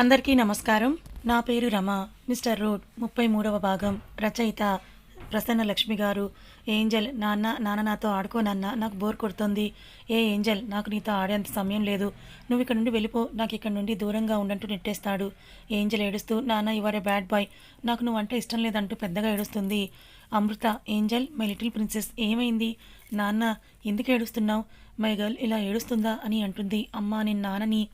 అందరికీ నమస్కారం. నా పేరు రమ. మిస్టర్ రోడ్ ముప్పై మూడవ భాగం. రచయిత ప్రసన్న లక్ష్మి గారు. ఏంజల్ నాన్న నాన్న నాతో ఆడుకోనన్న నాకు బోర్ కొడుతుంది. ఏ ఏంజల్ నాకు నీతో ఆడేంత సమయం లేదు. నువ్వు ఇక్కడ నుండి వెళ్ళిపో. నాకు ఇక్కడ నుండి దూరంగా ఉండంటూ నెట్టేస్తాడు. ఏంజల్ ఏడుస్తూ నాన్న ఇవరే బ్యాడ్ బాయ్ నాకు నువ్వు అంటే ఇష్టం లేదంటూ పెద్దగా ఏడుస్తుంది. Amrutha angel my little princess ఏమైంది? నాన్న ఎందుకు ఏడుస్తున్నావు? మై గర్ల్ ఇలా ఏడుస్తుందా అని అంటుంది. అమ్మా నేను నాన్నని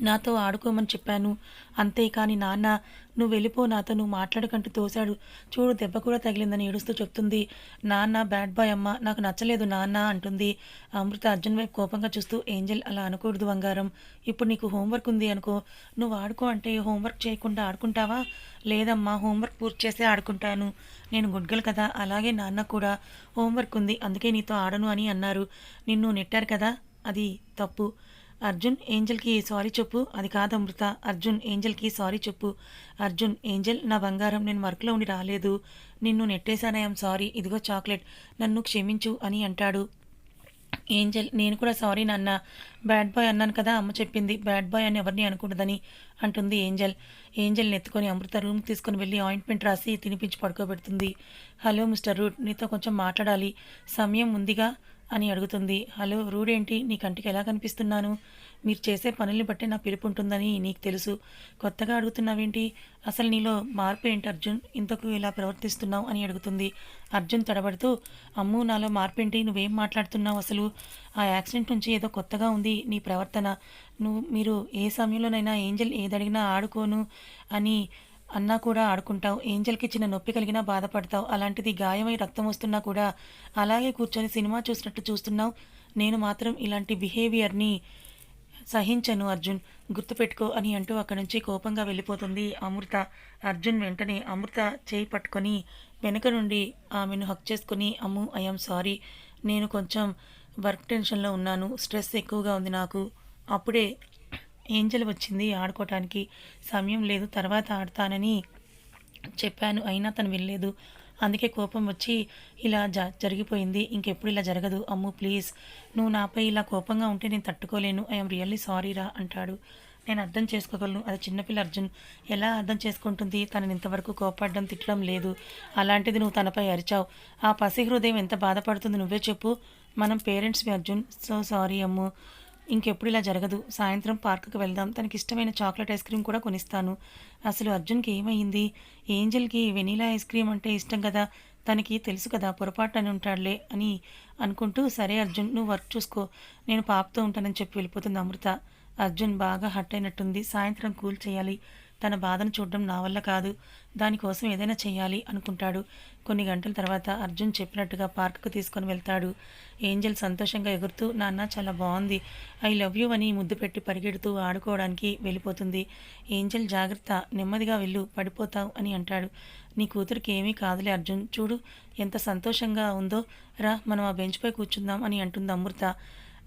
నాతో ఆడుకోమని చెప్పాను. అంతేకాని నాన్న నువ్వు వెళ్ళిపో నాతో నువ్వు మాట్లాడకంటూ తోశాడు. చూడు దెబ్బ కూడా తగిలిందని ఏడుస్తూ చెప్తుంది. నాన్న బ్యాడ్ బాయ్ అమ్మ నాకు నచ్చలేదు నాన్న అంటుంది. అమృత అర్జున్ వైపు కోపంగా చూస్తూ ఏంజల్ అలా అనకూడదు బంగారం. ఇప్పుడు నీకు హోంవర్క్ ఉంది అనుకో. నువ్వు ఆడుకో అంటే హోంవర్క్ చేయకుండా ఆడుకుంటావా? లేదమ్మా హోంవర్క్ పూర్తి చేస్తే ఆడుకుంటాను. నేను గుడ్గలు కదా అలాగే నాన్న కూడా. హోంవర్క్ ఉంది అందుకే నీతో ఆడను అని అన్నారు. నిన్ను నెట్టారు కదా? అది తప్పు. అర్జున్ ఏంజల్కి సారీ చెప్పు. అది కాదు అమృత. అర్జున్ ఏంజల్కి సారీ చెప్పు. అర్జున్ ఏంజల్ నా బంగారం నేను వర్క్లో ఉండి రాలేదు. నిన్ను నెట్టేశానయం సారీ. ఇదిగో చాక్లెట్. నన్ను క్షమించు అని అంటాడు. ఏంజల్ నేను కూడా సారీ నాన్న. బ్యాడ్ బాయ్ అన్నాను కదా అమ్మ చెప్పింది. బ్యాడ్ బాయ్ అని ఎవరిని అనకూడదని అంటుంది ఏంజల్. ఏంజల్ని ఎత్తుకొని అమృత రూమ్కి తీసుకొని వెళ్ళి ఆయింట్మెంట్ రాసి తినిపించి పడుకోబెడుతుంది. హలో మిస్టర్ రూట్ నీతో కొంచెం మాట్లాడాలి. సమయం ఉందిగా? అని అడుగుతుంది. హలో రూడేంటి? నీ కంటికి ఎలా కనిపిస్తున్నాను? మీరు చేసే పనుల్ని బట్టి నా పిలుపు ఉంటుందని నీకు తెలుసు. కొత్తగా అడుగుతున్నావేంటి? అసలు నీలో మార్పు ఏంటి అర్జున్? ఇంతకు ఇలా ప్రవర్తిస్తున్నావు? అని అడుగుతుంది. అర్జున్ తడబడుతూ అమ్ము నాలో మార్పు ఏంటి నువ్వేం మాట్లాడుతున్నావు అసలు? ఆ యాక్సిడెంట్ నుంచి ఏదో కొత్తగా ఉంది నీ ప్రవర్తన. నువ్వు మీరు ఏ సమయంలోనైనా ఏంజల్ ఏదడిగినా ఆడుకోను అని అన్నా కూడా ఆడుకుంటావు ఏంజల్కి చిన్న నొప్పి కలిగినా బాధపడతావు అలాంటిది గాయమై రక్తం వస్తున్నా కూడా అలాగే కూర్చొని సినిమా చూసినట్టు చూస్తున్నావు. నేను మాత్రం ఇలాంటి బిహేవియర్ని సహించను అర్జున్. గుర్తుపెట్టుకో అని అంటూ అక్కడి నుంచి కోపంగా వెళ్ళిపోతుంది అమృత. అర్జున్ వెంటనే అమృత చేయి పట్టుకొని వెనుక నుండి ఆమెను హక్ చేసుకుని అమ్ము ఐఎమ్ సారీ. నేను కొంచెం వర్క్ టెన్షన్లో ఉన్నాను. స్ట్రెస్ ఎక్కువగా ఉంది నాకు. అప్పుడే ఏంజల్ వచ్చింది ఆడుకోవటానికి సమయం లేదు తర్వాత ఆడతానని చెప్పాను. అయినా తను వెళ్ళలేదు అందుకే కోపం వచ్చి ఇలా జ జరిగిపోయింది. ఇంకెప్పుడు ఇలా జరగదు. అమ్ము ప్లీజ్. నువ్వు నాపై ఇలా కోపంగా ఉంటే నేను తట్టుకోలేను. ఐఎమ్ రియల్లీ సారీ రా అంటాడు. నేను అర్థం చేసుకోగలను. అది చిన్నపిల్ల అర్జున్. ఎలా అర్థం చేసుకుంటుంది? తనని ఇంతవరకు కోపాడడం తిట్టడం లేదు. అలాంటిది నువ్వు తనపై అరిచావు. ఆ పసి హృదయం ఎంత బాధపడుతుంది నువ్వే చెప్పు. మనం పేరెంట్స్వి అర్జున్. So sorry Ammu. ఇంకెప్పుడు ఇలా జరగదు. సాయంత్రం పార్కుకు వెళ్దాం. తనకి ఇష్టమైన చాక్లెట్ ఐస్ క్రీమ్ కూడా కొనిస్తాను. అసలు అర్జున్కి ఏమైంది? ఏంజల్కి వెనీలా ఐస్ క్రీమ్ అంటే ఇష్టం కదా? తనకి తెలుసు కదా పొరపాటు అని ఉంటాడులే అని అనుకుంటూ సరే అర్జున్ నువ్వు వర్క్ చూసుకో. నేను పాపతో ఉంటానని చెప్పి వెళ్ళిపోతుంది అమృత. అర్జున్ బాగా హట్ అయినట్టుంది. సాయంత్రం కూల్ చేయాలి. తన బాధను చూడడం నా వల్ల కాదు. దానికోసం ఏదైనా చేయాలి అనుకుంటాడు. కొన్ని గంటల తర్వాత అర్జున్ చెప్పినట్టుగా పార్కుకు తీసుకొని వెళ్తాడు. ఏంజల్ సంతోషంగా ఎగురుతూ నాన్న చాలా బాగుంది ఐ లవ్ యూ అని ముద్దు పెట్టి పరిగెడుతూ ఆడుకోవడానికి వెళ్ళిపోతుంది. ఏంజల్ జాగ్రత్త నెమ్మదిగా వెళ్ళు పడిపోతావు అని అంటాడు. నీ కూతురికి ఏమీ కాదులే అర్జున్. చూడు ఎంత సంతోషంగా ఉందో. రా మనం ఆ బెంచ్పై కూర్చుందాం అని అంటుంది అమృత.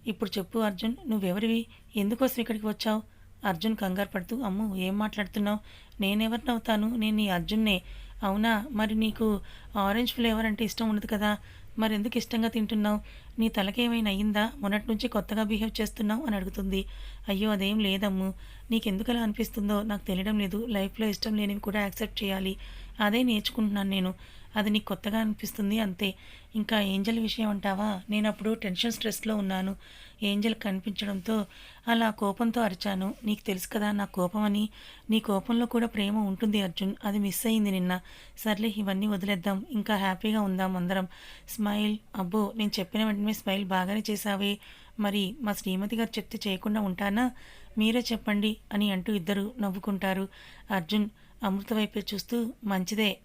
ఇప్పుడు చెప్పు అర్జున్ నువ్వెవరివి? ఎందుకోసం ఇక్కడికి వచ్చావు? అర్జున్ కంగారు పడుతూ అమ్ము ఏం మాట్లాడుతున్నావు? నేనెవరినవుతాను? నేను నీ అర్జున్నే. అవునా? మరి నీకు ఆరెంజ్ ఫ్లేవర్ అంటే ఇష్టం ఉండదు కదా. మరి ఎందుకు ఇష్టంగా తింటున్నావు? నీ తలకేమైనా అయ్యిందా? మొన్నటి నుంచి కొత్తగా బిహేవ్ చేస్తున్నావు? అని అడుగుతుంది. అయ్యో అదేం లేదమ్ము. నీకెందుకు అలా అనిపిస్తుందో నాకు తెలియడం లేదు. లైఫ్లో ఇష్టం లేనివి కూడా యాక్సెప్ట్ చేయాలి. అదే నేర్చుకుంటున్నాను నేను. అది నీకు కొత్తగా అనిపిస్తుంది అంతే. ఇంకా ఏంజల్ విషయం అంటావా? నేను అప్పుడు టెన్షన్ స్ట్రెస్లో ఉన్నాను. ఏంజల్ కనిపించడంతో అలా కోపంతో అరిచాను. నీకు తెలుసు కదా నా కోపం అని. నీ కోపంలో కూడా ప్రేమ ఉంటుంది అర్జున్. అది మిస్ అయింది నిన్న. సర్లే ఇవన్నీ వదిలేద్దాం. ఇంకా హ్యాపీగా ఉందాం అందరం. స్మైల్. అబ్బో నేను చెప్పిన వెంటనే స్మైల్ బాగానే చేసావే మరి మా శ్రీమతి గారు చెప్తే చేయకుండా ఉంటానా? మీరే చెప్పండి అని అంటూ ఇద్దరు నవ్వుకుంటారు. అర్జున్ అమృత వైపే చూస్తూ మంచిదే.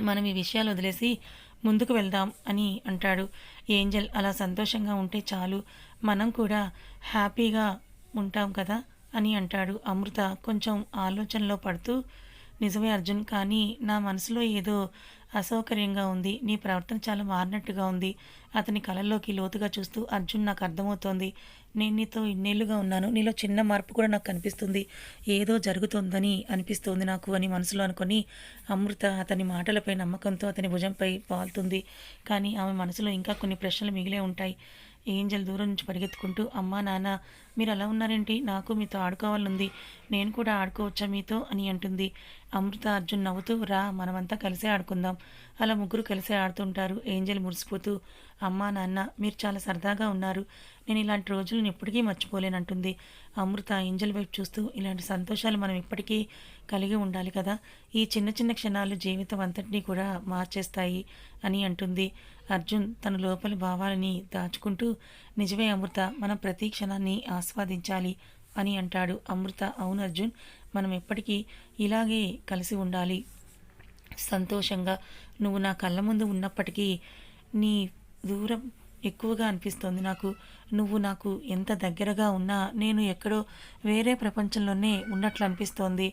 మనం ఈ విషయాలు వదిలేసి ముందుకు వెళ్దాం అని అంటాడు. ఏంజల్ అలా సంతోషంగా ఉంటే చాలు. మనం కూడా హ్యాపీగా ఉంటాం కదా అని అంటాడు అమృత. కొంచెం ఆలోచనలో పడుతూ నిజమే అర్జున్ కానీ నా మనసులో ఏదో అసౌకర్యంగా ఉంది. నీ ప్రవర్తన చాలా మారినట్టుగా ఉంది. అతని కళల్లోకి లోతుగా చూస్తూ అర్జున్ నాకు అర్థమవుతోంది. నేను నీతో ఇన్నేళ్ళుగా ఉన్నాను. నీలో చిన్న మార్పు కూడా నాకు కనిపిస్తుంది. ఏదో జరుగుతోందని అనిపిస్తోంది నాకు అని మనసులో అనుకొని అమృత అతని మాటలపై నమ్మకంతో అతని భుజంపై పాలుతుంది కానీ ఆమె మనసులో ఇంకా కొన్ని ప్రశ్నలు మిగిలే ఉంటాయి. ఏంజల్ దూరం నుంచి పరిగెత్తుకుంటూ అమ్మా నాన్న మీరు అలా ఉన్నారేంటి? నాకు మీతో ఆడుకోవాలనుంది. నేను కూడా ఆడుకోవచ్చా మీతో? అని అంటుంది. అమృత అర్జున్ నవ్వుతూ రా మనమంతా కలిసే ఆడుకుందాం. అలా ముగ్గురు కలిసే ఆడుతుంటారు. ఏంజల్ మురిసిపోతూ అమ్మా నాన్న మీరు చాలా సరదాగా ఉన్నారు. నేను ఇలాంటి రోజులను ఎప్పటికీ మర్చిపోలేనంటుంది. అమృత ఏంజల్ వైపు చూస్తూ ఇలాంటి సంతోషాలు మనం ఇప్పటికీ కలిగి ఉండాలి కదా. ఈ చిన్న చిన్న క్షణాలు జీవితం అంతటినీ కూడా మార్చేస్తాయి అని అంటుంది. అర్జున్ తన లోపలి భావాలని దాచుకుంటూ నిజమే అమృత మనం ప్రతి క్షణాన్ని ఆస్వాదించాలి అని అంటాడు. అమృత అవును అర్జున్ మనం ఎప్పటికీ ఇలాగే కలిసి ఉండాలి. సంతోషంగా నువ్వు నా కళ్ళ ముందు ఉన్నప్పటికీ నీ దూరం ఎక్కువగా అనిపిస్తోంది నాకు. నువ్వు నాకు ఎంత దగ్గరగా ఉన్నా నేను ఎక్కడో వేరే ప్రపంచంలోనే ఉన్నట్లు అనిపిస్తోంది.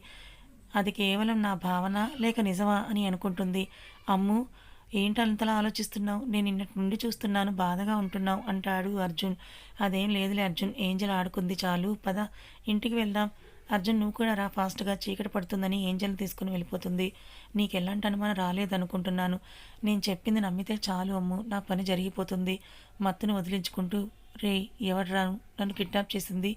అది కేవలం నా భావన లేక నిజమా అని అనుకుంటుంది. అమ్ము ఏంటంతలా ఆలోచిస్తున్నావు? నేను నిన్నటి నుండి చూస్తున్నాను బాధగా ఉంటున్నావు అంటాడు అర్జున్. అదేం లేదులే అర్జున్ ఏంజల్ ఆడుకుంది చాలు పద ఇంటికి వెళ్దాం. అర్జున్ నువ్వు కూడా రా ఫాస్ట్గా చీకటి పడుతుందని ఏంజల్ తీసుకుని వెళ్ళిపోతుంది. నీకు ఎలాంటి అనుమానం రాలేదనుకుంటున్నాను. నేను చెప్పింది నమ్మితే చాలు అమ్ము నా పని జరిగిపోతుంది. మత్తును వదిలించుకుంటూ రే ఎవడ్రా? నన్ను కిడ్నాప్ చేసింది.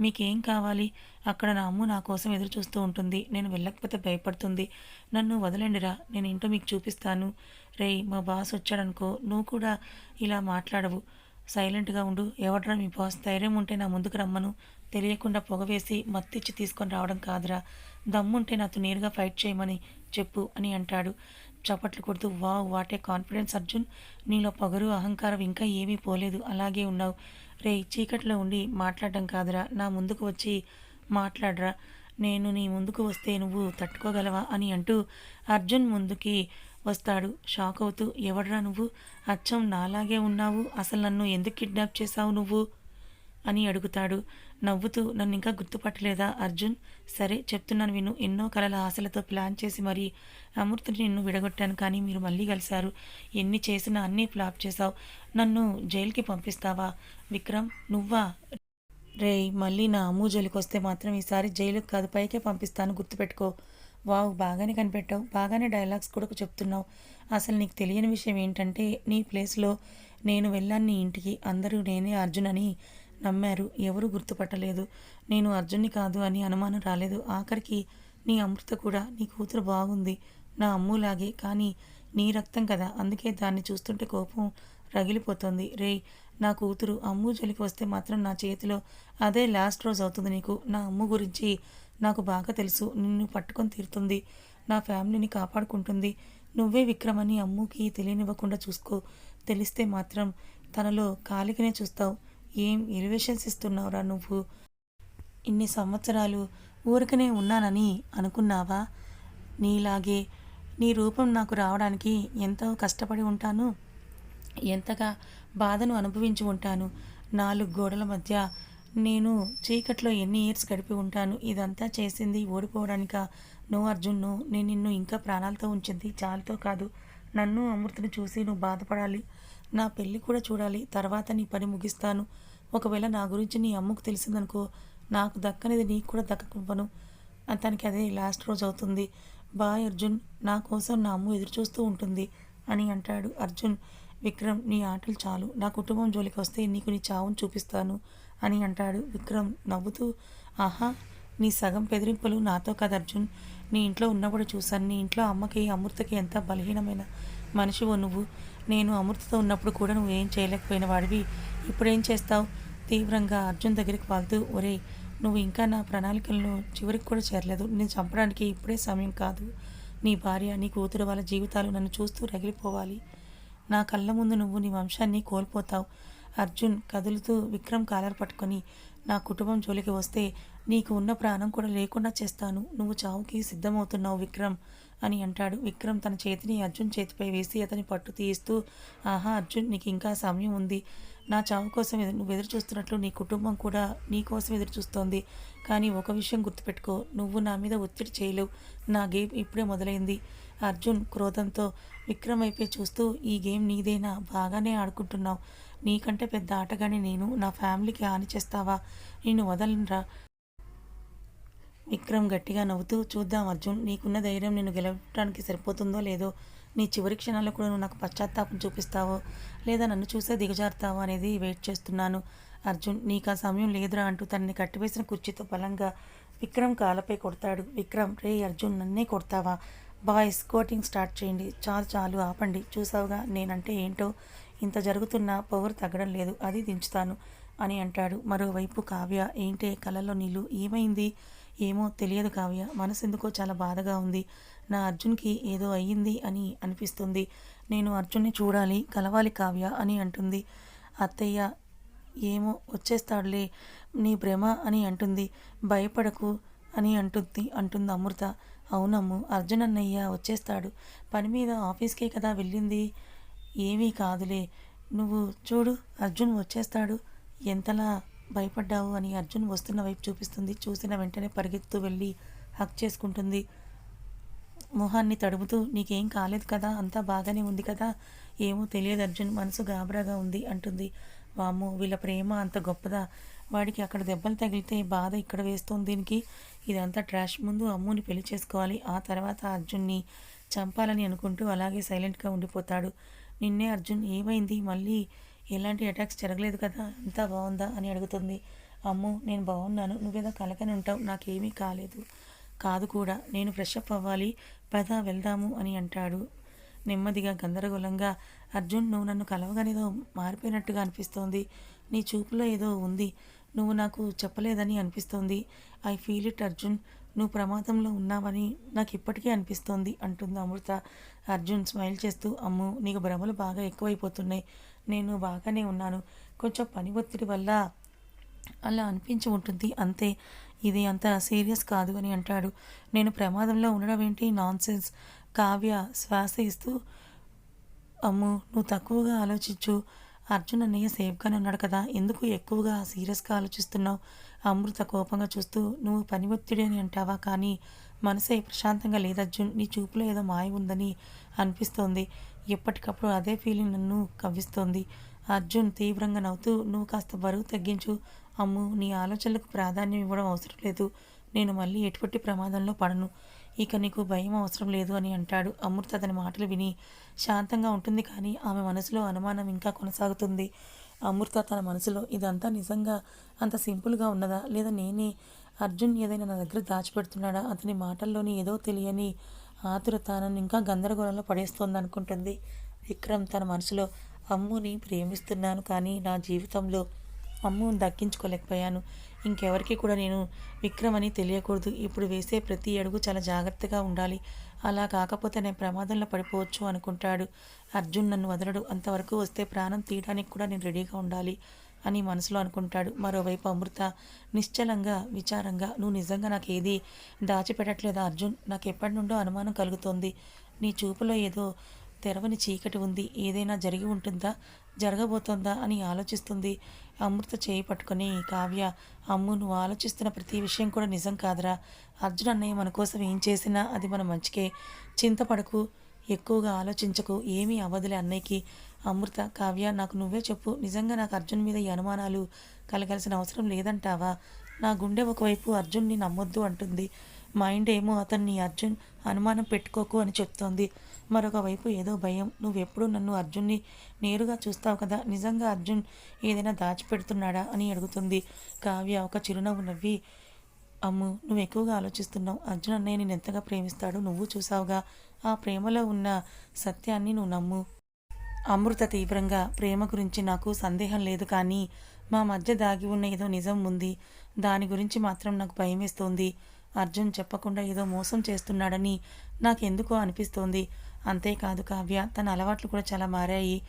మీకేం కావాలి? అక్కడ నా అమ్ము నా కోసం ఎదురు చూస్తూ ఉంటుంది. నేను వెళ్ళకపోతే భయపడుతుంది. నన్ను వదలండిరా నేను ఇంటో మీకు చూపిస్తాను. రేయ్ మా బాస్ వచ్చాడనుకో నువ్వు కూడా ఇలా మాట్లాడవు. సైలెంట్గా ఉండు. ఎవడరా మీ బాస్? ధైర్యం ఉంటే నా ముందుకు రమ్మను. తెలియకుండా పొగవేసి మత్తిచ్చి తీసుకొని రావడం కాదురా. దమ్ముంటే నాతో నేరుగా ఫైట్ చేయమని చెప్పు అని అంటాడు. చప్పట్లు కొడుతూ వావ్ వాటే కాన్ఫిడెన్స్ అర్జున్. నీలో పొగరు అహంకారం ఇంకా ఏమీ పోలేదు. అలాగే ఉన్నావు. రే చీకట్లో ఉండి మాట్లాడడం కాదురా. నా ముందుకు వచ్చి మాట్లాడరా. నేను నీ ముందుకు వస్తే నువ్వు తట్టుకోగలవా అని అంటూ అర్జున్ ముందుకి వస్తాడు. షాక్ అవుతూ ఎవడ్రా నువ్వు? అచ్చం నాలాగే ఉన్నావు. అసలు నన్ను ఎందుకు కిడ్నాప్ చేశావు నువ్వు? అని అడుగుతాడు. నవ్వుతూ నన్ను ఇంకా గుర్తుపట్టలేదా అర్జున్? సరే చెప్తున్నాను విను. ఎన్నో కలల ఆశలతో ప్లాన్ చేసి మరి అమృతని నిన్ను విడగొట్టాను కానీ మీరు మళ్ళీ కలిశారు. ఎన్ని చేసినా అన్నీ ఫ్లాప్ చేశావు. నన్ను జైలుకి పంపిస్తావా? విక్రమ్ నువ్వా? రే మళ్ళీ నా అమ్ము జోలికి వస్తే మాత్రం ఈసారి జైలుకి కాదు పైకే పంపిస్తాను. గుర్తుపెట్టుకో. వావ్ బాగానే కనిపెట్టావు. బాగానే డైలాగ్స్ కూడా చెప్తున్నావు. అసలు నీకు తెలియని విషయం ఏంటంటే నీ ప్లేస్లో నేను వెళ్ళాను నీ ఇంటికి. అందరూ నేనే అర్జున్ అని నమ్మారు. ఎవరు గుర్తుపట్టలేదు. నేను అర్జున్ని కాదు అని అనుమానం రాలేదు. ఆఖరికి నీ అమృత కూడా నీ కూతురు బాగుంది. నా అమ్ములాగే. కానీ నీ రక్తం కదా. అందుకే దాన్ని చూస్తుంటే కోపం రగిలిపోతుంది. రేయ్ నా కూతురు అమ్ము జలికి వస్తే మాత్రం నా చేతిలో అదే లాస్ట్ రోజు అవుతుంది నీకు. నా అమ్ము గురించి నాకు బాగా తెలుసు. నిన్ను పట్టుకొని తీరుతుంది. నా ఫ్యామిలీని కాపాడుకుంటుంది. నువ్వే విక్రమ్ అని అమ్ముకి తెలియనివ్వకుండా చూసుకో. తెలిస్తే మాత్రం తనలో కాలికనే చూస్తావు. ఏం ఎలివేషన్స్ ఇస్తున్నావురా నువ్వు? ఇన్ని సంవత్సరాలు ఊరికనే ఉన్నానని అనుకున్నావా? నీలాగే నీ రూపం నాకు రావడానికి ఎంతో కష్టపడి ఉంటాను. ఎంతగా బాధను అనుభవించి ఉంటాను. నాలుగు గోడల మధ్య నేను చీకట్లో ఎన్ని ఇయర్స్ గడిపి ఉంటాను? ఇదంతా చేసింది ఓడిపోవడానిక? No Arjun no. నేను నిన్ను ఇంకా ప్రాణాలతో ఉంచింది చాలుతో కాదు. నన్ను అమృతను చూసి నువ్వు బాధపడాలి. నా పెళ్ళి కూడా చూడాలి. తర్వాత నీ పని ముగిస్తాను. ఒకవేళ నా గురించి నీ అమ్మకు తెలిసిందనుకో నాకు దక్కనిది నీకు కూడా దక్కనివ్వను. తనకి అదే లాస్ట్ రోజు అవుతుంది. బాయ్ అర్జున్ నా కోసం నా అమ్మ ఎదురు చూస్తూ ఉంటుంది అని అంటాడు అర్జున్. విక్రమ్ నీ ఆటలు చాలు. నా కుటుంబం జోలికి వస్తే నీకు నీ చావును చూపిస్తాను అని అంటాడు విక్రమ్ నవ్వుతూ. ఆహా నీ సగం బెదిరింపులు నాతో కదా అర్జున్. నీ ఇంట్లో ఉన్నప్పుడు చూశాను. నీ ఇంట్లో అమ్మకి అమృతకి ఎంత బలహీనమైన మనిషివో నువ్వు. నేను అమృతతో ఉన్నప్పుడు కూడా నువ్వు ఏం చేయలేకపోయిన వాడివి. ఇప్పుడేం చేస్తావు? తీవ్రంగా అర్జున్ దగ్గరికి వాళ్తూ ఒరే నువ్వు ఇంకా నా ప్రణాళికలను చివరికి కూడా చేరలేదు. నేను చంపడానికి ఇప్పుడే సమయం కాదు. నీ భార్య నీ కూతురు వాళ్ళ జీవితాలు నన్ను చూస్తూ రగిలిపోవాలి. నా కళ్ళ ముందు నువ్వు నీ వంశాన్ని కోల్పోతావు. అర్జున్ కదులుతూ విక్రమ్ కాలర్ పట్టుకొని నా కుటుంబం జోలికి వస్తే నీకు ఉన్న ప్రాణం కూడా లేకుండా చేస్తాను. నువ్వు చావుకి సిద్ధమవుతున్నావు విక్రమ్. అని అంటాడు. విక్రమ్ తన చేతిని అర్జున్ చేతిపై వేసి అతని పట్టు తీయిస్తూ ఆహా అర్జున్ నీకు ఇంకా సమయం ఉంది. నా చావు కోసం నువ్వు ఎదురు చూస్తున్నట్లు నీ కుటుంబం కూడా నీ కోసం ఎదురు చూస్తోంది. కానీ ఒక విషయం గుర్తుపెట్టుకో. నువ్వు నా మీద ఒత్తిడి చేయలేవు. నా గేమ్ ఇప్పుడే మొదలైంది. అర్జున్ క్రోధంతో విక్రమ్ వైపే చూస్తూ ఈ గేమ్ నీదేనా? బాగానే ఆడుకుంటున్నావు. నీకంటే పెద్ద ఆటగాని నేను నా ఫ్యామిలీకి హాని చేస్తావా? నిన్ను వదలనురా. విక్రమ్ గట్టిగా నవ్వుతూ చూద్దాం అర్జున్ నీకున్న ధైర్యం నిన్ను గెలవడానికి సరిపోతుందో లేదో నీ చివరి క్షణాల్లో కూడా నువ్వు నాకు పశ్చాత్తాపం చూపిస్తావో లేదా నన్ను చూసే దిగజారుతావో అనేది వెయిట్ చేస్తున్నాను. అర్జున్ నీకు ఆ సమయం లేదురా అంటూ తనని కట్టివేసిన కుర్చీతో బలంగా విక్రమ్ కాలపై కొడతాడు. విక్రమ్ రే అర్జున్ నన్నే కొడతావా? బాయ్స్ కోటింగ్ స్టార్ట్ చేయండి. చాలు చాలు ఆపండి. చూసావుగా నేనంటే ఏంటో? ఇంత జరుగుతున్నా పవర్ తగ్గడం లేదు. అది దించుతాను. అని అంటాడు. మరోవైపు కావ్య ఏంటే కలలో నీళ్ళు? ఏమైంది? ఏమో తెలియదు కావ్య. మనసు ఎందుకో చాలా బాధగా ఉంది. నా అర్జున్కి ఏదో అయ్యింది అని అనిపిస్తుంది. నేను అర్జున్ని చూడాలి కలవాలి కావ్య అని అంటుంది. అత్తయ్య ఏమో వచ్చేస్తాడులే నీ భ్రమ అని అంటుంది. భయపడకు అని అంటుంది అంటుంది అమృత. అవునమ్ము అర్జున్ అన్నయ్య వచ్చేస్తాడు. పని మీద ఆఫీస్కే కదా వెళ్ళింది? ఏమీ కాదులే. నువ్వు చూడు అర్జున్ వచ్చేస్తాడు. ఎంతలా భయపడ్డావు అని అర్జున్ వస్తున్న వైపు చూపిస్తుంది. చూసిన వెంటనే పరిగెత్తు వెళ్ళి హక్ చేసుకుంటుంది. మొహాన్ని తడుముతూ నీకేం కాలేదు కదా? అంతా బాగానే ఉంది కదా? ఏమో తెలియదు అర్జున్ మనసు గాబరాగా ఉంది అంటుంది. వామ్మో వీళ్ళ ప్రేమ అంత గొప్పదా? వాడికి అక్కడ దెబ్బలు తగిలితే బాధ ఇక్కడ వేస్తోంది దీనికి. ఇదంతా ట్రాష్ ముందు అమ్ముని పెళ్ళి చేసుకోవాలి. ఆ తర్వాత అర్జున్ని చంపాలని అనుకుంటూ అలాగే సైలెంట్గా ఉండిపోతాడు. నిన్నే అర్జున్ ఏమైంది? మళ్ళీ ఎలాంటి అటాక్స్ జరగలేదు కదా అంతా బాగుందా అని అడుగుతుంది. అమ్ము నేను బాగున్నాను నువ్వేదో కలకని ఉంటావు నాకేమీ కాలేదు. కాదు కూడా నేను ఫ్రెష్ అప్ అవ్వాలి పద వెళ్దాము అని అంటాడు. నెమ్మదిగా గందరగోళంగా అర్జున్ నువ్వు నన్ను కలవగానేదో మారిపోయినట్టుగా అనిపిస్తోంది. నీ చూపులో ఏదో ఉంది. నువ్వు నాకు చెప్పలేదని అనిపిస్తోంది. I feel it Arjun. నువ్వు ప్రమాదంలో ఉన్నావని నాకు ఇప్పటికీ అనిపిస్తోంది అంటుంది అమృత. అర్జున్ స్మైల్ చేస్తూ అమ్ము నీకు భ్రమలు బాగా ఎక్కువైపోతున్నాయి. నేను బాగానే ఉన్నాను. కొంచెం పని ఒత్తిడి వల్ల అలా అనిపించి ఉంటుంది. అంతే. ఇది అంత సీరియస్ కాదు అని అంటాడు. నేను ప్రమాదంలో ఉండడం ఏంటి? నాన్సెన్స్. కావ్య శ్వాస ఇస్తూ అమ్ము నువ్వు తక్కువగా ఆలోచించు. అర్జున్ అన్నయ్య సేఫ్గానే ఉన్నాడు కదా. ఎందుకు ఎక్కువగా సీరియస్గా ఆలోచిస్తున్నావు? అమృత కోపంగా చూస్తూ నువ్వు పని ఒత్తిడి అని అంటావా? కానీ మనసే ప్రశాంతంగా లేదు అర్జున్. నీ చూపులో ఏదో మాయ ఉందని అనిపిస్తోంది. ఎప్పటికప్పుడు అదే ఫీలింగ్ నన్ను కవ్విస్తోంది. అర్జున్ తీవ్రంగా నవ్వుతూ నువ్వు కాస్త బరువు తగ్గించు. అమ్ము నీ ఆలోచనలకు ప్రాధాన్యం ఇవ్వడం అవసరం లేదు. నేను మళ్ళీ ఎటువంటి ప్రమాదంలో పడను. ఇక నీకు భయం అవసరం లేదు అని అంటాడు అమృత అతని మాటలు విని. శాంతంగా ఉంటుంది కానీ ఆమె మనసులో అనుమానం ఇంకా కొనసాగుతుంది. అమృత తన మనసులో ఇదంతా నిజంగా అంత సింపుల్గా ఉన్నదా? లేదా నేనే అర్జున్ ఏదైనా నా దగ్గర దాచిపెడుతున్నాడా? అతని మాటల్లోని ఏదో తెలియని ఆతురత ఇంకా గందరగోళంలో పడేస్తోంది అనుకుంటుంది విక్రమ్ తన మనసులో అమ్ముని ప్రేమిస్తున్నాను కానీ నా జీవితంలో అమ్ముని దక్కించుకోలేకపోయాను. ఇంకెవరికి కూడా నేను విక్రమ్ అని తెలియకూడదు. ఇప్పుడు వేసే ప్రతి అడుగు చాలా జాగ్రత్తగా ఉండాలి. అలా కాకపోతే నేను ప్రమాదంలో పడిపోవచ్చు అనుకుంటాడు. అర్జున్ నన్ను వదలడు. అంతవరకు వస్తే ప్రాణం తీయడానికి కూడా నేను రెడీగా ఉండాలి. అని మనసులో అనుకుంటాడు. మరోవైపు అమృత నిశ్చలంగా విచారంగా నువ్వు నిజంగా నాకు ఏది దాచిపెట్టట్లేదా అర్జున్? నాకు ఎప్పటి నుండో అనుమానం కలుగుతోంది. నీ చూపులో ఏదో తెరవని చీకటి ఉంది. ఏదైనా జరిగి ఉంటుందా? జరగబోతోందా? అని ఆలోచిస్తుంది అమృత చేయి పట్టుకుని. కావ్య అమ్ము నువ్వు ఆలోచిస్తున్న ప్రతి విషయం కూడా నిజం కాదురా. అర్జున్ అన్నయ్య మన కోసం ఏం చేసినా అది మన మంచికే. చింతపడకు ఎక్కువగా ఆలోచించకు. ఏమీ అవ్వదులే అన్నయ్యకి. అమృత కావ్య నాకు నువ్వే చెప్పు. నిజంగా నాకు అర్జున్ మీద ఈ అనుమానాలు కలగాల్సిన అవసరం లేదంటావా? నా గుండె ఒకవైపు అర్జున్ని నమ్మొద్దు అంటుంది. మైండ్ ఏమో అతన్ని అర్జున్ అనుమానం పెట్టుకోకు అని చెప్తోంది. మరొక వైపు ఏదో భయం. నువ్వెప్పుడు నన్ను అర్జున్ని నేరుగా చూస్తావు కదా? నిజంగా అర్జున్ ఏదైనా దాచిపెడుతున్నాడా అని అడుగుతుంది. కావ్య ఒక చిరునవ్వు నవ్వి అమ్ము నువ్వు ఎక్కువగా ఆలోచిస్తున్నావు. అర్జున్ అన్నయ్య నేను ఎంతగా ప్రేమిస్తాడు. నువ్వు చూసావుగా. ఆ ప్రేమలో ఉన్న సత్యాన్ని నువ్వు నమ్ము. అమృత తీవ్రంగా ప్రేమ గురించి నాకు సందేహం లేదు కానీ మా మధ్య దాగి ఉన్న ఏదో నిజం ఉంది. దాని గురించి మాత్రం నాకు భయమేస్తోంది అర్జున్ చెప్పకుండా ఏదో మోసం చేస్తున్నాడని నాకెందుకో అనిపిస్తోంది. అంతేకాదు కావ్య తన అలవాట్లు కూడా చాలా మారాయి.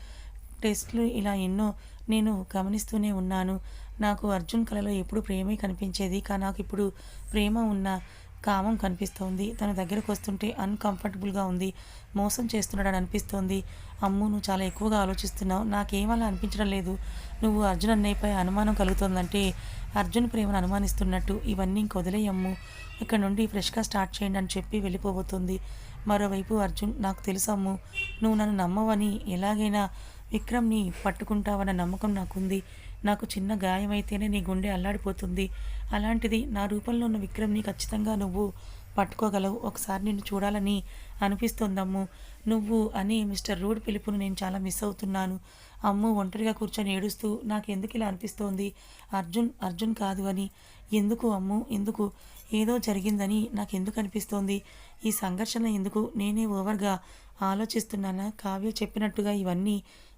టెస్ట్లు ఇలా ఎన్నో నేను గమనిస్తూనే ఉన్నాను. నాకు అర్జున్ కళలో ఎప్పుడు ప్రేమే కనిపించేది కానీ నాకు ఇప్పుడు ప్రేమ ఉన్న కామం కనిపిస్తోంది. తన దగ్గరకు వస్తుంటే అన్కంఫర్టబుల్గా ఉంది. మోసం చేస్తున్నాడని అనిపిస్తోంది. అమ్ము నువ్వు చాలా ఎక్కువగా ఆలోచిస్తున్నావు. నాకేమలా అనిపించడం లేదు. నువ్వు అర్జున్ అన్నయ్యపై అనుమానం కలుగుతోందంటే అర్జున్ ప్రేమను అనుమానిస్తున్నట్టు ఇవన్నీ ఇంక వదిలేయమ్ము. ఇక్కడ నుండి ఫ్రెష్గా స్టార్ట్ చేయండి అని చెప్పి వెళ్ళిపోబోతుంది. మరోవైపు అర్జున్ నాకు తెలుసమ్ము నువ్వు నన్ను నమ్మవని ఎలాగైనా విక్రమ్ని పట్టుకుంటావన్న నమ్మకం నాకుంది. నాకు చిన్న గాయమైతేనే నీ గుండె అల్లాడిపోతుంది. అలాంటిది నా రూపంలో ఉన్న విక్రమ్ని ఖచ్చితంగా నువ్వు పట్టుకోగలవు. ఒకసారి నిన్ను చూడాలని అనిపిస్తోందమ్ము. నువ్వు అని మిస్టర్ రూడ్ పిలుపును నేను చాలా మిస్ అవుతున్నాను. అమ్ము ఒంటరిగా కూర్చొని ఏడుస్తూ నాకు ఎందుకు ఇలా అనిపిస్తోంది? అర్జున్ అర్జున్ కాదు అని. ఎందుకు అమ్ము? ఎందుకు? ఏదో జరిగిందని నాకు ఎందుకు అనిపిస్తోంది? ఈ సంఘర్షణ ఎందుకు? నేనే ఓవర్గా ఆలోచిస్తున్నానా? కావ్య చెప్పినట్టుగా ఇవన్నీ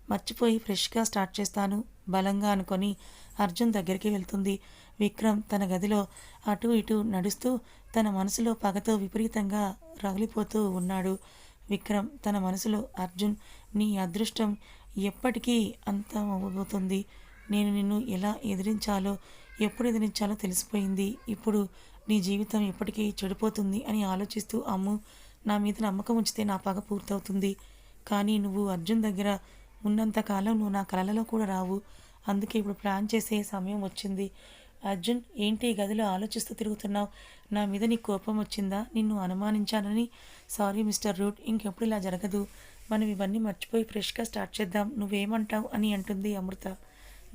మర్చిపోయి ఫ్రెష్గా స్టార్ట్ చేస్తాను బలంగా అనుకొని అర్జున్ దగ్గరికి వెళ్తుంది. విక్రమ్ తన గదిలో అటు ఇటు నడుస్తూ తన మనసులో పగతో విపరీతంగా రగిలిపోతూ ఉన్నాడు. విక్రమ్ తన మనసులో అర్జున్ నీ అదృష్టం ఎప్పటికీ అంతం నేను నిన్ను ఎలా ఎదిరించాలో ఎప్పుడు ఎదిరించాలో తెలిసిపోయింది. ఇప్పుడు నీ జీవితం ఎప్పటికీ చెడిపోతుంది అని ఆలోచిస్తూ అమ్ము నా మీద నమ్మకం ఉంచితే నా పగ పూర్తవుతుంది. కానీ నువ్వు అర్జున్ దగ్గర ఉన్నంతకాలం నువ్వు నా కలలో కూడా రావు. అందుకే ఇప్పుడు ప్లాన్ చేసే సమయం వచ్చింది. అర్జున్ ఏంటి ఈ గదిలో ఆలోచిస్తూ తిరుగుతున్నావు? నా మీద నీకు కోపం వచ్చిందా? నిన్ను అనుమానించానని. సారీ మిస్టర్ రూట్ ఇంకెప్పుడు ఇలా జరగదు. మనం ఇవన్నీ మర్చిపోయి ఫ్రెష్గా స్టార్ట్ చేద్దాం. నువ్వేమంటావు అని అంటుంది అమృత.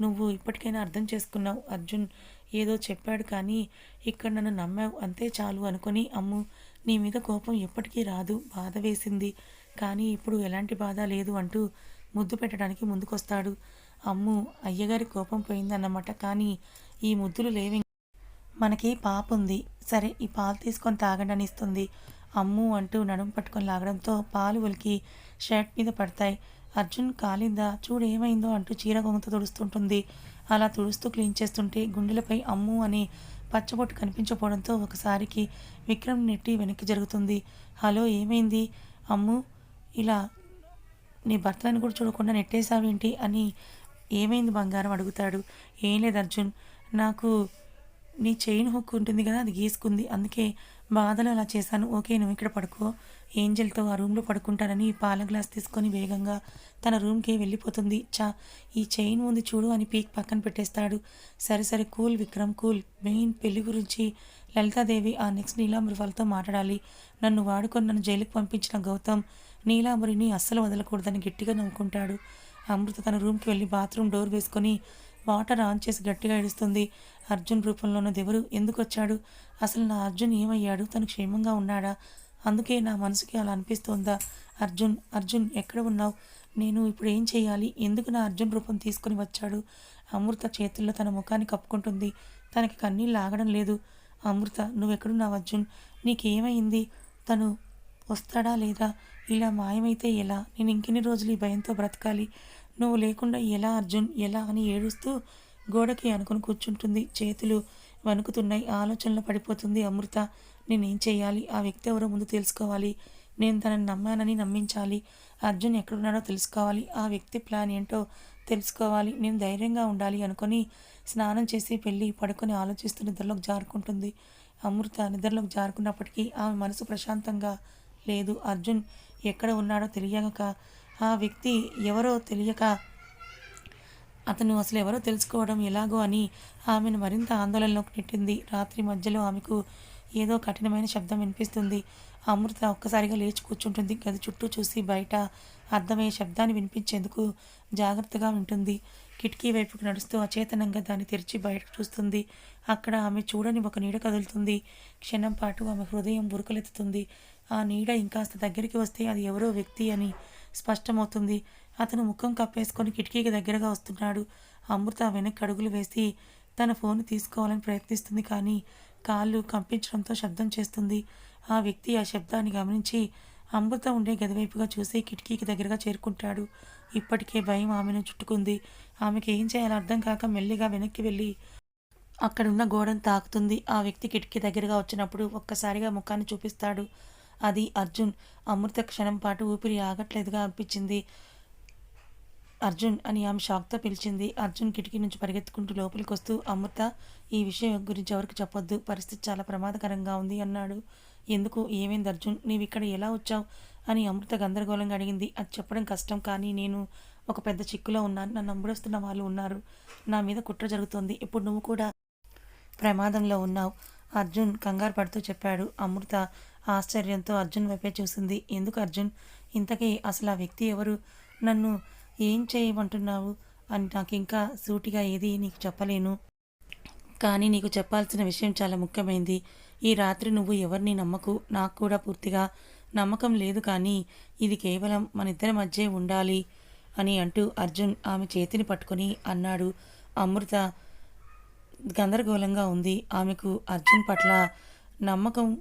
నువ్వు ఇప్పటికైనా అర్థం చేసుకున్నావు అర్జున్. ఏదో చెప్పాడు కానీ ఇక్కడ నన్ను నమ్మావు అంతే చాలు అనుకొని అమ్ము. నీ మీద కోపం ఎప్పటికీ రాదు బాధ వేసింది. కానీ ఇప్పుడు ఎలాంటి బాధ లేదు అంటూ ముద్దు పెట్టడానికి ముందుకొస్తాడు. అమ్ము అయ్యగారి కోపం పోయిందన్నమాట. కానీ ఈ ముద్దులు లేవి. మనకి పాప ఉంది. సరే ఈ పాలు తీసుకొని తాగండి అని ఇస్తుంది అమ్ము అంటూ నడుము పట్టుకొని లాగడంతో పాలు ఒలికి షర్ట్ మీద పడతాయి. అర్జున్ కాలిందా? చూడు ఏమైందో అంటూ చీర కొంగతో తుడుస్తుంటుంది. అలా తుడుస్తూ క్లీన్ చేస్తుంటే గుండెలపై అమ్ము అని పచ్చబొట్టు కనిపించకపోవడంతో ఒకసారికి విక్రమ్ నెట్టి వెనక్కి జరుగుతుంది. హలో ఏమైంది? అమ్ము ఇలా నీ భర్తలను కూడా చూడకుండా నెట్టేశావేంటి అని ఏమైంది బంగారం అడుగుతాడు. ఏం లేదు అర్జున్. నాకు నీ చైన్ హుక్ ఉంటుంది కదా అది గీసుకుంది. అందుకే బాధలో అలా చేశాను. ఓకే నువ్వు ఇక్కడ పడుకో. ఏంజల్తో ఆ రూమ్లో పడుకుంటానని పాల గ్లాస్ తీసుకొని వేగంగా తన రూమ్కి వెళ్ళిపోతుంది. చా ఈ చైన్ ఉంది చూడు అని పీక్ పక్కన పెట్టేస్తాడు. సరే సరే కూల్ విక్రమ్ కూల్. మెయిన్ పెళ్ళి గురించి లలితాదేవి ఆ నెక్స్ట్ నీలాంబరివాళ్ళతో మాట్లాడాలి. నన్ను వాడుకొని నన్ను జైలుకి పంపించిన గౌతమ్ నీలాంబరిని అస్సలు వదలకూడదని గట్టిగా నవ్వుకుంటాడు. అమృత తన రూమ్కి వెళ్ళి బాత్రూమ్ డోర్ వేసుకొని వాటర్ ఆన్ చేసి గట్టిగా ఏడుస్తుంది. అర్జున్ రూపంలోనూ దెవరు ఎందుకు వచ్చాడు అసలు నా అర్జున్ ఏమయ్యాడు? తను క్షేమంగా ఉన్నాడా? అందుకే నా మనసుకి అలా అనిపిస్తోందా? అర్జున్ అర్జున్ ఎక్కడ ఉన్నావు? నేను ఇప్పుడు ఏం చేయాలి? ఎందుకు నా అర్జున్ రూపం తీసుకొని వచ్చాడు? అమృత చేతుల్లో తన ముఖాన్ని కప్పుకుంటుంది. తనకి కన్నీళ్ళు ఆగడం లేదు. అమృత నువ్వెక్కడున్నావు అర్జున్? నీకేమైంది? తను వస్తాడా లేదా? ఇలా మాయమైతే ఎలా? నేను ఇంకెన్ని రోజులు ఈ భయంతో బ్రతకాలి? నువ్వు లేకుండా ఎలా అర్జున్ ఎలా అని ఏడుస్తూ గోడకి అనుకుని కూర్చుంటుంది. చేతులు వణుకుతున్నాయి. ఆలోచనలో పడిపోతుంది అమృత. నేనేం చేయాలి? ఆ వ్యక్తి ఎవరో ముందు తెలుసుకోవాలి. నేను తనని నమ్మానని నమ్మించాలి. అర్జున్ ఎక్కడున్నాడో తెలుసుకోవాలి. ఆ వ్యక్తి ప్లాన్ ఏంటో తెలుసుకోవాలి. నేను ధైర్యంగా ఉండాలి అనుకొని స్నానం చేసి పెళ్ళి పడుకొని ఆలోచిస్తూ నిద్రలోకి జారుకుంటుంది. అమృత నిద్రలోకి జారుకున్నప్పటికీ ఆమె మనసు ప్రశాంతంగా లేదు. అర్జున్ ఎక్కడ ఉన్నాడో తెలియక ఆ వ్యక్తి ఎవరో తెలియక అతను అసలు ఎవరో తెలుసుకోవడం ఎలాగో అని ఆమెను మరింత ఆందోళనలోకి నెట్టింది. రాత్రి మధ్యలో ఆమెకు ఏదో కఠినమైన శబ్దం వినిపిస్తుంది. అమృత ఒక్కసారిగా లేచి కూర్చుంటుంది. గది చుట్టూ చూసి బయట అర్థమయ్యే శబ్దాన్ని వినిపించేందుకు జాగ్రత్తగా ఉంటుంది. కిటికీ వైపుకు నడుస్తూ అచేతనంగా దాన్ని తెరిచి బయటకు చూస్తుంది. అక్కడ ఆమె చూడని ఒక నీడ కదులుతుంది. క్షణం పాటు ఆమె హృదయం బురుకలెత్తుతుంది ఆ నీడ ఇంకాస్త దగ్గరికి వస్తే అది ఎవరో వ్యక్తి అని స్పష్టమవుతుంది. అతను ముఖం కప్పేసుకొని కిటికీకి దగ్గరగా వస్తున్నాడు. అమృత వెనక్కి అడుగులు వేసి తన ఫోన్ తీసుకోవాలని ప్రయత్నిస్తుంది కానీ కాళ్ళు కంపించడంతో శబ్దం చేస్తుంది. ఆ వ్యక్తి ఆ శబ్దాన్ని గమనించి అమృత ఉండే గదివైపుగా చూసి కిటికీకి దగ్గరగా చేరుకుంటాడు. ఇప్పటికే భయం ఆమెను చుట్టుకుంది. ఆమెకి ఏం చేయాలో అర్థం కాక మెల్లిగా వెనక్కి వెళ్ళి అక్కడున్న గోడను తాకుతుంది. ఆ వ్యక్తి కిటికీ దగ్గరగా వచ్చినప్పుడు ఒక్కసారిగా ముఖాన్ని చూపిస్తాడు. అది అర్జున్. అమృత క్షణం పాటు ఊపిరి ఆగట్లేదుగా అనిపించింది. అర్జున్ అని ఆమె షాక్తో పిలిచింది. అర్జున్ కిటికీ నుంచి పరిగెత్తుకుంటూ లోపలికి వస్తూ అమృత ఈ విషయం గురించి ఎవరికి చెప్పొద్దు. పరిస్థితి చాలా ప్రమాదకరంగా ఉంది అన్నాడు. ఎందుకు? ఏమైంది అర్జున్? నీవు ఇక్కడ ఎలా వచ్చావు? అని అమృత గందరగోళంగా అడిగింది. అది చెప్పడం కష్టం కానీ నేను ఒక పెద్ద చిక్కులో ఉన్నాను. నన్ను నమ్ముడొస్తున్న వాళ్ళు ఉన్నారు. నా మీద కుట్ర జరుగుతోంది. ఇప్పుడు నువ్వు కూడా ప్రమాదంలో ఉన్నావు. అర్జున్ కంగారు పడుతూ చెప్పాడు. అమృత ఆశ్చర్యంతో అర్జున్ వైపే చూసింది. ఎందుకు అర్జున్? ఇంతకీ అసలు ఆ వ్యక్తి ఎవరు? నన్ను ఏం చేయమంటున్నావు? అని నాకు ఇంకా సూటిగా ఏది నీకు చెప్పలేను. కానీ నీకు చెప్పాల్సిన విషయం చాలా ముఖ్యమైంది. ఈ రాత్రి నువ్వు ఎవరిని నమ్మకు? నాకు కూడా పూర్తిగా నమ్మకం లేదు కానీ ఇది కేవలం మన ఇద్దరి మధ్య ఉండాలి అని అంటూ అర్జున్ ఆమె చేతిని పట్టుకొని అన్నాడు. అమృత గందరగోళంగా ఉంది. ఆమెకు అర్జున్ పట్ల నమ్మకం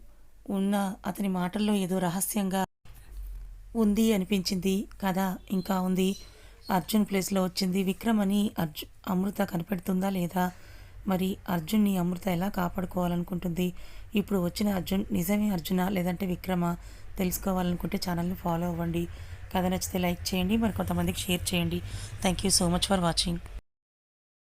ఉన్న అతని మాటల్లో ఏదో రహస్యంగా ఉంది అనిపించింది. కదా ఇంకా ఉంది. అర్జున్ ప్లేస్లో వచ్చింది. విక్రమ్ అని అర్జున్ అమృత కనిపెడుతుందా లేదా? మరి అర్జున్ని అమృత ఎలా కాపాడుకోవాలనుకుంటుంది? ఇప్పుడు వచ్చిన అర్జున్ నిజమే అర్జున? లేదంటే విక్రమ? తెలుసుకోవాలనుకుంటే ఛానల్ని ఫాలో అవ్వండి. కథ నచ్చితే లైక్ చేయండి మరి కొంతమందికి షేర్ చేయండి. Thank you so much for watching.